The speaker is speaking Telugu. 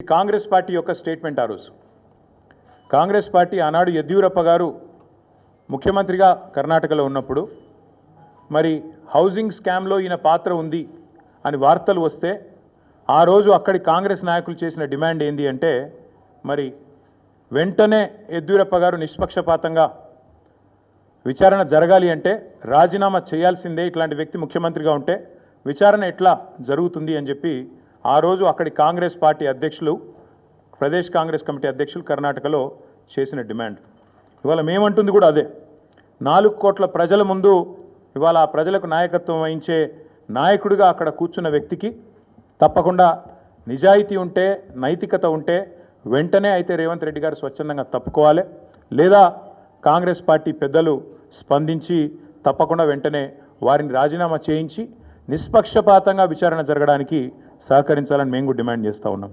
కాంగ్రెస్ పార్టీ యొక్క స్టేట్మెంట్ ఆ రోజు. కాంగ్రెస్ పార్టీ ఆనాడు యద్యూరప్ప గారు ముఖ్యమంత్రిగా కర్ణాటకలో ఉన్నప్పుడు మరి హౌసింగ్ స్కామ్లో ఈయన పాత్ర ఉంది అని వార్తలు వస్తే ఆ రోజు అక్కడి కాంగ్రెస్ నాయకులు చేసిన డిమాండ్ ఏంది అంటే మరి వెంటనే యద్యూరప్ప గారు నిష్పక్షపాతంగా విచారణ జరగాలి అంటే రాజీనామా చేయాల్సిందే ఇట్లాంటి వ్యక్తి ముఖ్యమంత్రిగా ఉంటే విచారణ ఎట్లా జరుగుతుంది అని చెప్పి ఆ రోజు అక్కడి కాంగ్రెస్ పార్టీ అధ్యక్షులు ప్రదేశ్ కాంగ్రెస్ కమిటీ అధ్యక్షులు కర్ణాటకలో చేసిన డిమాండ్. ఇవాళ మేమంటుంది కూడా అదే. నాలుగు కోట్ల ప్రజల ముందు ఇవాళ ఆ ప్రజలకు నాయకత్వం వహించే నాయకుడిగా అక్కడ కూర్చున్న వ్యక్తికి తప్పకుండా నిజాయితీ ఉంటే నైతికత ఉంటే వెంటనే అయితే రేవంత్ రెడ్డి గారు స్వచ్ఛందంగా తప్పుకోవాలి. లేదా కాంగ్రెస్ పార్టీ పెద్దలు స్పందించి తప్పకుండా వెంటనే వారిని రాజీనామా చేయించి నిష్పక్షపాతంగా విచారణ జరగడానికి సహకరించాలని మేము కూడా డిమాండ్ చేస్తూ ఉన్నాం.